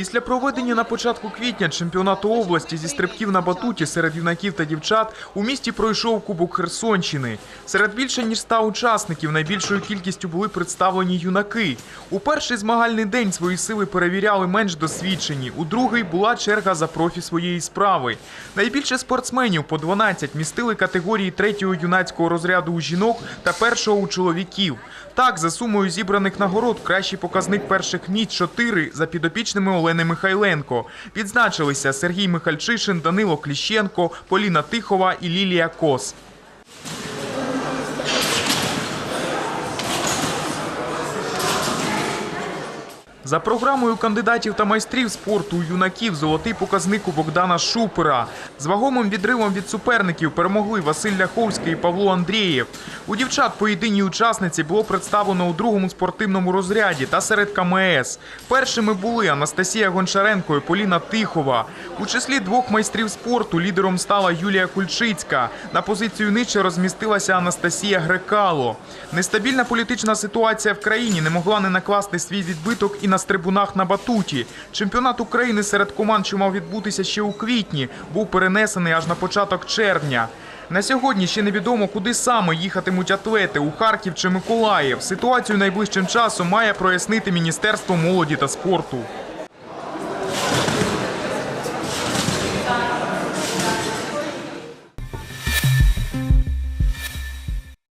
Після проведення на початку квітня чемпіонату області зі стрибків на батуті серед юнаків та дівчат у місті пройшов Кубок Херсонщини. Серед більше ніж 100 учасників найбільшою кількістю були представлені юнаки. У перший змагальний день свої сили перевіряли менш досвідчені. У другий була черга за профі своєї справи. Найбільше спортсменів по 12 містили категорії третього юнацького розряду у жінок та першого у чоловіків. Так, за сумою зібраних нагород, кращий показник перших місць 4 за підопічними Олени Михайленко. Відзначилися Сергій Михальчишин, Данило Кліщенко, Поліна Тихова і Лілія Кос. За програмою кандидатів та майстрів спорту у юнаків золотий показник у Богдана Шупера. З вагомим відривом від суперників перемогли Василь Ляховський і Павло Андрієв. У дівчат по єдиній учасниці було представлено у другому спортивному розряді та серед КМС. Першими були Анастасія Гончаренко і Поліна Тихова. У числі двох майстрів спорту лідером стала Юлія Кульчицька. На позицію нижче розмістилася Анастасія Грекало. Нестабільна політична ситуація в країні не могла не накласти свій відбиток і на стрибунах на батуті. Чемпіонат України серед команд, що мав відбутися ще у квітні, був перенесений аж на початок червня. На сьогодні ще невідомо, куди саме їхатимуть атлети у Харків чи Миколаїв. Ситуацію найближчим часом має прояснити Міністерство молоді та спорту.